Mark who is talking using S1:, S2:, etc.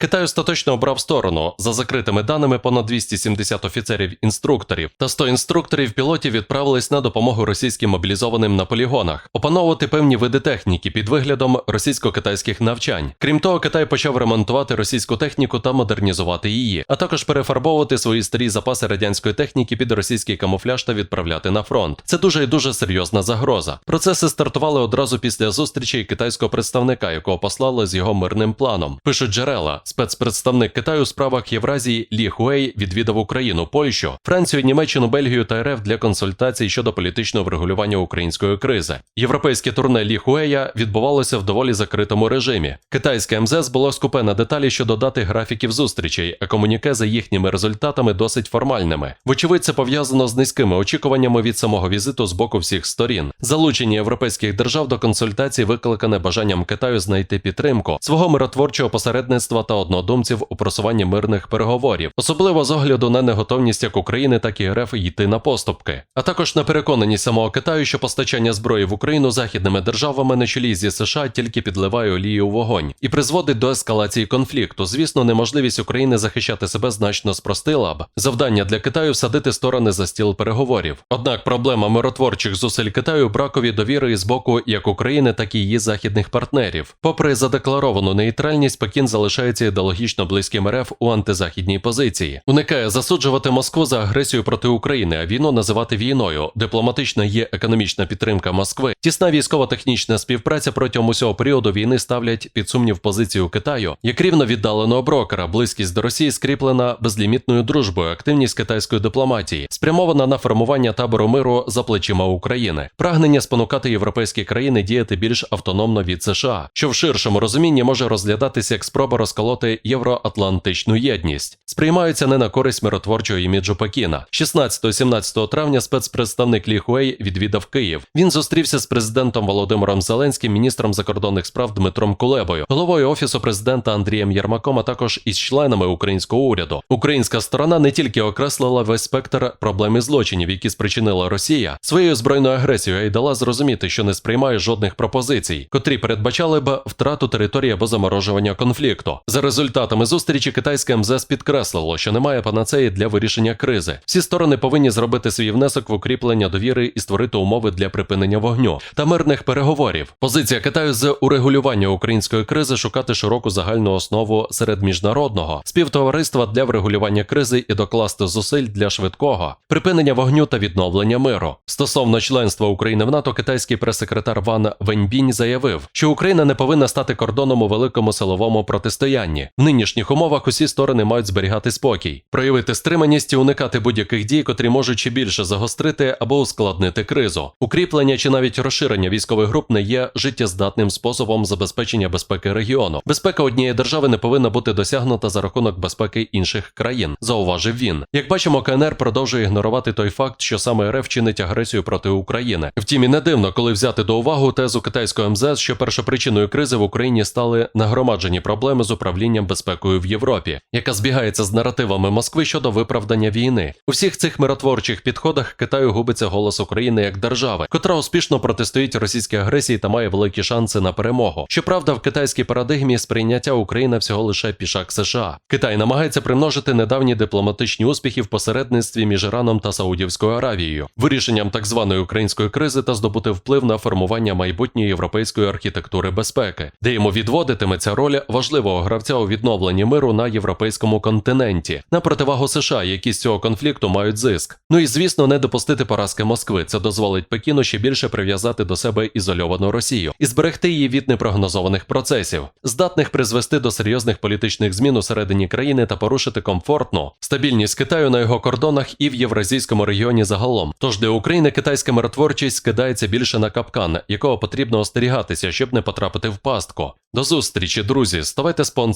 S1: Китай остаточно обрав сторону. За закритими даними, понад 270 офіцерів-інструкторів та 100 інструкторів-пілотів відправились на допомогу російським мобілізованим на полігонах, опановувати певні види техніки під виглядом російсько-китайських навчань. Крім того, Китай почав ремонтувати російську техніку та модернізувати її, а також перефарбовувати свої старі запаси радянської техніки під російський камуфляж та відправляти на фронт. Це дуже і дуже серйозна загроза. Процеси стартували одразу після зустрічі китайського представника, якого послали з його мирним планом. Пишуть джерела. Спецпредставник Китаю у справах Євразії Лі Хуей відвідав Україну, Польщу, Францію, Німеччину, Бельгію та РФ для консультацій щодо політичного врегулювання української кризи. Європейське турне Лі Хуея відбувалося в доволі закритому режимі. Китайське МЗС було скупе на деталі щодо дати графіків зустрічей, а комуніке за їхніми результатами досить формальними. Вочевидь, це пов'язано з низькими очікуваннями від самого візиту з боку всіх сторін. Залучення європейських держав до консультацій викликане бажанням Китаю знайти підтримку свого миротворчого посередництва та однодумців у просуванні мирних переговорів, особливо з огляду на неготовність як України, так і РФ йти на поступки, а також на переконаність самого Китаю, що постачання зброї в Україну західними державами на чолі зі США тільки підливає олію у вогонь і призводить до ескалації конфлікту. Звісно, неможливість України захищати себе значно спростила б завдання для Китаю всадити сторони за стіл переговорів. Однак проблема миротворчих зусиль Китаю бракові довіри з боку як України, так і її західних партнерів. Попри задекларовану нейтральність, Пекін залишається ідеологічно близьким РФ у антизахідній позиції. Уникає засуджувати Москву за агресію проти України, а війну називати війною. Дипломатична є економічна підтримка Москви. Тісна військово-технічна співпраця протягом усього періоду війни ставлять під сумнів позицію Китаю як рівно віддаленого брокера. Близькість до Росії скріплена безлімітною дружбою, активність китайської дипломатії, спрямована на формування табору миру за плечима України, прагнення спонукати європейські країни діяти більш автономно від США, що в ширшому розумінні може розглядатися як спроба розколоти євроатлантичну єдність, сприймаються не на користь миротворчого іміджу Пекіна. 16-17 травня спецпредставник Лі Хуей відвідав Київ. Він зустрівся з президентом Володимиром Зеленським, міністром закордонних справ Дмитром Кулебою, головою офісу президента Андрієм Єрмаком, а також із членами українського уряду. Українська сторона не тільки окреслила весь спектр проблем і злочинів, які спричинила Росія, своєю збройною агресією, й дала зрозуміти, що не сприймає жодних пропозицій, котрі передбачали б втрату території або заморожування конфлікту. За результатами зустрічі китайське МЗС підкреслило, що немає панацеї для вирішення кризи. Всі сторони повинні зробити свій внесок в укріплення довіри і створити умови для припинення вогню та мирних переговорів. Позиція Китаю з урегулювання української кризи шукати широку загальну основу серед міжнародного співтовариства для врегулювання кризи і докласти зусиль для швидкого припинення вогню та відновлення миру. Стосовно членства України в НАТО, китайський прес-секретар Ван Веньбінь заявив, що Україна не повинна стати кордоном у великому силовому протистоянні. В нинішніх умовах усі сторони мають зберігати спокій, проявити стриманість і уникати будь-яких дій, котрі можуть чи більше загострити або ускладнити кризу. Укріплення чи навіть розширення військових груп не є життєздатним способом забезпечення безпеки регіону. Безпека однієї держави не повинна бути досягнута за рахунок безпеки інших країн, зауважив він. Як бачимо, КНР продовжує ігнорувати той факт, що саме РФ чинить агресію проти України. Втім, і не дивно, коли взяти до уваги тезу китайського МЗС, що першопричиною кризи в Україні стали нагромаджені проблеми з управлінням безпекою в Європі, яка збігається з наративами Москви щодо виправдання війни. У всіх цих миротворчих підходах Китаю губиться голос України як держави, котра успішно протистоїть російській агресії та має великі шанси на перемогу. Щоправда, в китайській парадигмі сприйняття України всього лише пішак США. Китай намагається примножити недавні дипломатичні успіхи в посередництві між Іраном та Саудівською Аравією, вирішенням так званої української кризи та здобути вплив на формування майбутньої європейської архітектури безпеки, де йому відводитиметься роль важливого гравця у відновленні миру на європейському континенті, на противагу США, які з цього конфлікту мають зиск. Ну і звісно, не допустити поразки Москви. Це дозволить Пекіну ще більше прив'язати до себе ізольовану Росію і зберегти її від непрогнозованих процесів, здатних призвести до серйозних політичних змін у середині країни та порушити комфортну стабільність Китаю на його кордонах і в євразійському регіоні загалом. Тож для України китайська миротворчість скидається більше на капкан, якого потрібно остерігатися, щоб не потрапити в пастку. До зустрічі, друзі! Ставайте